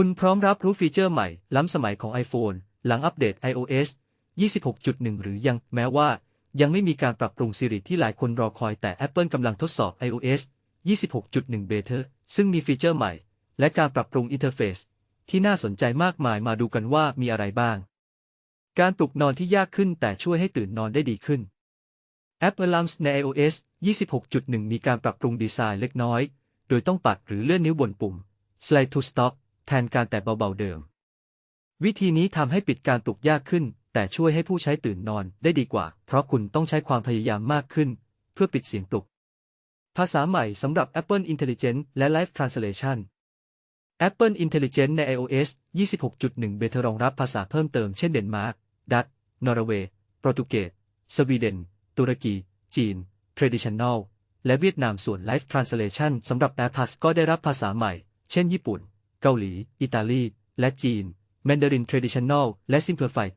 คุณพร้อมรับรู้ฟีเจอร์ใหม่ ล้ำสมัยของ iPhone หลังอัปเดต iOS 26.1 หรือยังแม้ว่า ยังไม่มีการปรับปรุง Siri ที่หลายคนรอคอยแต่ Apple กำลังทดสอบ iOS 26.1 Beta ซึ่งมีฟีเจอร์ใหม่ และการปรับปรุงอินเทอร์เฟซที่น่าสนใจมากมายมาดูกันว่ามีอะไรบ้าง การปลุกนอนที่ยากขึ้นแต่ช่วยให้ตื่นนอนได้ดีขึ้นแอป Alarms ใน iOS 26.1 มีการปรับปรุงดีไซน์เล็กน้อย โดยต้องปัดหรือเลื่อนนิ้วบนปุ่ม Slide to Stop แทนการแตะเบาๆเดิม วิธีนี้ทำให้ปิดการปลุกยากขึ้น แต่ช่วยให้ผู้ใช้ตื่นนอนได้ดีกว่า เพราะคุณต้องใช้ความพยายามมากขึ้น เพื่อปิดเสียงปลุก ภาษาใหม่สำหรับ Apple Intelligence และ Live Translation Apple Intelligence ใน iOS 26.1 เบต้ารองรับภาษาเพิ่มเติมเช่นเดนมาร์ก ดัตช์นอร์เวย์ โปรตุเกส สวีเดน ตุรกี จีน Traditional และเวียดนามส่วน Live Translation สำหรับ AirPods ก็ได้รับภาษาใหม่ เช่นญี่ปุ่น เกาหลี อิตาลี และจีน Mandarin Traditional และ Simplified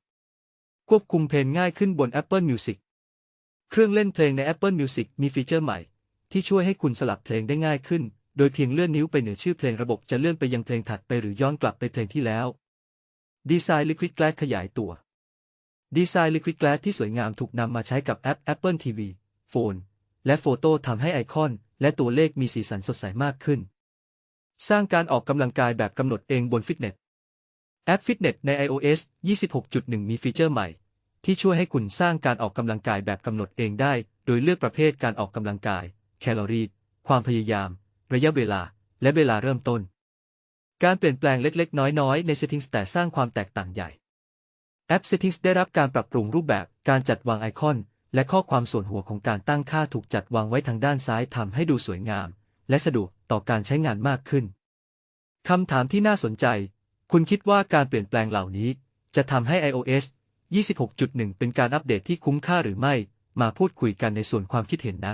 ควบคุมเพลงง่ายขึ้นบน Apple Music เครื่องเล่นเพลงใน Apple Music มีฟีเจอร์ใหม่ ที่ช่วยให้คุณสลับเพลงได้ง่ายขึ้น โดยเพียงเลื่อนนิ้วไปเหนือชื่อเพลงระบบจะเลื่อนไปยังเพลงถัดไปหรือย้อนกลับไปเพลงที่แล้ว ดีไซน์ Liquid Glass ขยายตัว ดีไซน์ Liquid Glass ที่สวยงามถูกนำมาใช้กับแอป Apple TV โฟนและโฟโต้ทำให้ไอคอน และตัวเลขมีสีสันสดใสมากขึ้น สร้างการออกกำลังกายแบบกำหนดเองบนฟิตเนส แอปฟิตเนสใน iOS 26.1 มีฟีเจอร์ใหม่ ที่ช่วยให้คุณสร้างการออกกำลังกายแบบกำหนดเองได้ โดยเลือกประเภทการออกกำลังกาย แคลอรี่ ความพยายาม ระยะเวลา และเวลาเริ่มต้น การเปลี่ยนแปลงเล็กๆ น้อยๆ ใน Settings แต่สร้างความแตกต่างใหญ่ แอป Settings ได้รับการปรับปรุงรูปแบบการจัดวางไอคอน และข้อความส่วนหัวของการตั้งค่าถูกจัดวางไว้ทางด้านซ้ายทำให้ดูสวยงาม และสะดวก ต่อการใช้งานมากขึ้นคำถามที่น่าสนใจ คุณคิดว่าการเปลี่ยนแปลงเหล่านี้ จะทำให้ iOS 26.1 เป็นการอัปเดตที่คุ้มค่าหรือไม่ มาพูดคุยกันในส่วนความคิดเห็นนะ